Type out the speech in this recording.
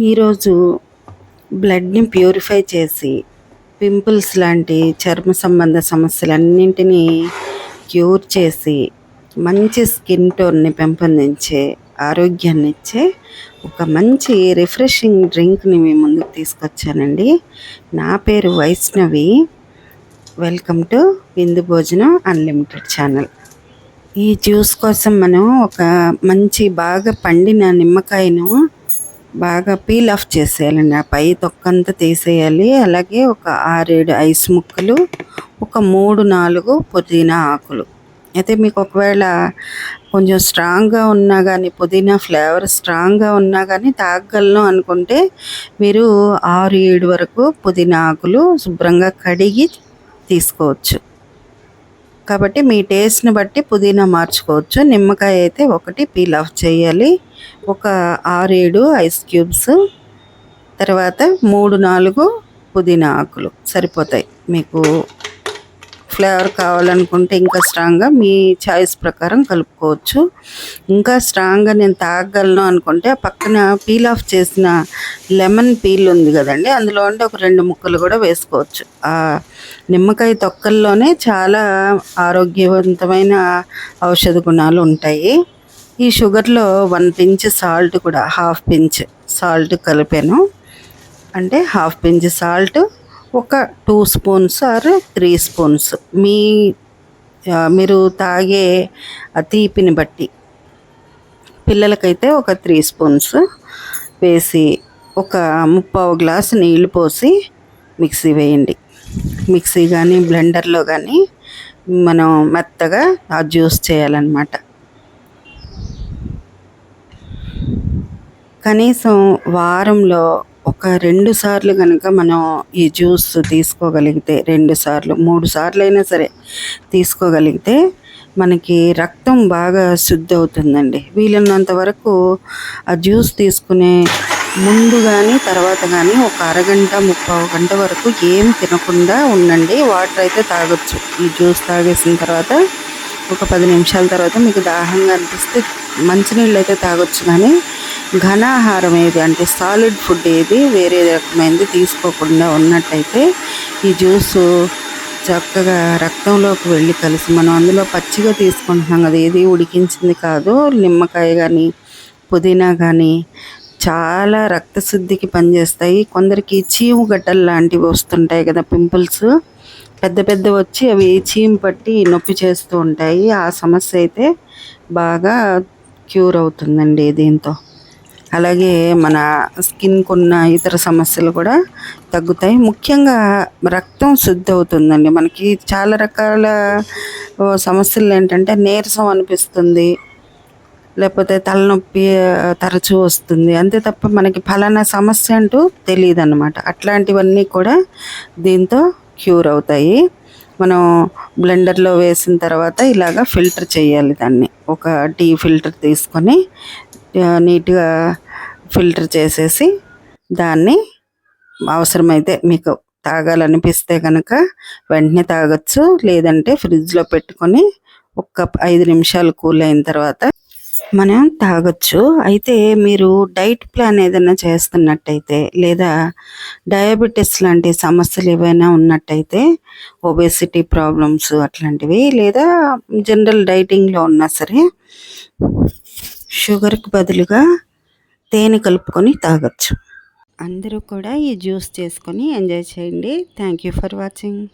ఈరోజు బ్లడ్ని ప్యూరిఫై చేసి పింపుల్స్ లాంటి చర్మ సంబంధ సమస్యలన్నింటినీ క్యూర్ చేసి మంచి స్కిన్ టోన్ని పెంపొందించే ఆరోగ్యాన్ని ఇచ్చే ఒక మంచి రిఫ్రెషింగ్ డ్రింక్ని మీ ముందుకు తీసుకొచ్చానండి. నా పేరు వైష్ణవి. వెల్కమ్ టు విందు భోజనం అన్లిమిటెడ్ ఛానల్. ఈ జ్యూస్ కోసం మనం ఒక మంచి బాగా పండిన నిమ్మకాయను బాగా పీల్ ఆఫ్ చేసేయాలండి. ఆ పై తొక్కంతా తీసేయాలి. అలాగే ఒక ఆరేడు ఐస్ ముక్కలు ఒక మూడు నాలుగు పుదీనా ఆకులు. అయితే మీకు ఒకవేళ కొంచెం స్ట్రాంగ్గా ఉన్నా కానీ పుదీనా ఫ్లేవర్ స్ట్రాంగ్గా ఉన్నా కానీ తాగలను అనుకుంటే మీరు ఆరు ఏడు వరకు పుదీనా ఆకులు శుభ్రంగా కడిగి తీసుకోవచ్చు. కాబట్టి మీ టేస్ట్ని బట్టి పుదీనా మార్చుకోవచ్చు. నిమ్మకాయ అయితే ఒకటి పీల్ ఆఫ్ చేయాలి. ఒక ఆరేడు ఐస్ క్యూబ్స్. తర్వాత మూడు నాలుగు పుదీనా ఆకులు సరిపోతాయి. మీకు ఫ్లేవర్ కావాలనుకుంటే ఇంకా స్ట్రాంగ్గా మీ చాయిస్ ప్రకారం కలుపుకోవచ్చు. ఇంకా స్ట్రాంగ్గా నేను తాగగలను అనుకుంటే ఆ పక్కన పీల్ ఆఫ్ చేసిన లెమన్ పీల్ ఉంది కదండి అందులో ఉండి ఒక రెండు ముక్కలు కూడా వేసుకోవచ్చు. ఆ నిమ్మకాయ తొక్కల్లోనే చాలా ఆరోగ్యవంతమైన ఔషధ గుణాలు ఉంటాయి. ఈ షుగర్లో వన్ పించ్ సాల్ట్ కూడా హాఫ్ పించ్ సాల్ట్ కలిపాను. అంటే హాఫ్ పించ్ సాల్ట్ ఒక two spoons or three spoons. మీ మీరు తాగే ఆ తీపిని బట్టి. పిల్లలకైతే ఒక త్రీ స్పూన్స్ వేసి ఒక ముప్పావు గ్లాసు నీళ్ళు పోసి మిక్సీ వేయండి. మిక్సీ కానీ బ్లెండర్లో కానీ మనం మెత్తగా ఆ జ్యూస్ చేయాలన్నమాట. కనీసం వారంలో ఒక రెండు సార్లు కనుక మనం ఈ జ్యూస్ తీసుకోగలిగితే రెండు సార్లు మూడు సార్లు అయినా సరే తీసుకోగలిగితే మనకి రక్తం బాగా శుద్ధి అవుతుందండి. వీలున్నంత వరకు ఆ జ్యూస్ తీసుకునే ముందు కానీ తర్వాత కానీ ఒక అరగంట ముప్పై గంట వరకు ఏం తినకుండా ఉండండి. వాటర్ అయితే తాగొచ్చు. ఈ జ్యూస్ తాగేసిన తర్వాత ఒక పది నిమిషాల తర్వాత మీకు దాహంగా అనిపిస్తే మంచినీళ్ళు అయితే తాగొచ్చు కానీ ఘనాహారం ఏది అంటే సాలిడ్ ఫుడ్ ఏది వేరే రకమైనది తీసుకోకుండా ఉన్నట్టయితే ఈ జ్యూసు చక్కగా రక్తంలోకి వెళ్ళి కలిసి మనం అందులో పచ్చిగా తీసుకుంటున్నాం కదా ఏది ఉడికించింది కాదు నిమ్మకాయ కానీ పుదీనా కానీ చాలా రక్తశుద్ధికి పనిచేస్తాయి. కొందరికి చీము గడ్డలు లాంటివి వస్తుంటాయి కదా పింపుల్స్. పెద్ద పెద్ద వచ్చి అవి చీము పట్టి నొప్పి చేస్తూ ఉంటాయి. ఆ సమస్య అయితే బాగా క్యూర్ అవుతుందండి దీంతో. అలాగే మన స్కిన్కు ఉన్న ఇతర సమస్యలు కూడా తగ్గుతాయి. ముఖ్యంగా రక్తం శుద్ధి అవుతుందండి. మనకి చాలా రకాల సమస్యలు ఏంటంటే నీరసం అనిపిస్తుంది. లేకపోతే తలనొప్పి తరచూ వస్తుంది. అంతే తప్ప మనకి ఫలానా సమస్య అంటూ తెలియదు అనమాట అట్లాంటివన్నీ కూడా దీంతో క్యూర్ అవుతాయి. మనం బ్లెండర్లో వేసిన తర్వాత ఇలాగ ఫిల్టర్ చేయాలి దాన్ని. ఒక టీ ఫిల్టర్ తీసుకొని నీట్గా ఫిల్టర్ చేసేసి దాన్ని అవసరమైతే మీకు తాగాలనిపిస్తే కనుక వెంటనే తాగొచ్చు. లేదంటే ఫ్రిడ్జ్లో పెట్టుకొని ఒక ఐదు నిమిషాలు కూల్ అయిన తర్వాత మనం తాగొచ్చు. అయితే మీరు డైట్ ప్లాన్ ఏదైనా చేస్తున్నట్టయితే లేదా డయాబెటీస్ లాంటి సమస్యలు ఏవైనా ఉన్నట్టయితే ఒబేసిటీ ప్రాబ్లమ్స్ అట్లాంటివి లేదా జనరల్ డైటింగ్లో ఉన్నా సరే షుగర్కి బదులుగా తేనె కలుపుకొని తాగొచ్చు. అందరూ కూడా ఈ జ్యూస్ చేసుకొని ఎంజాయ్ చేయండి. Thank you for watching.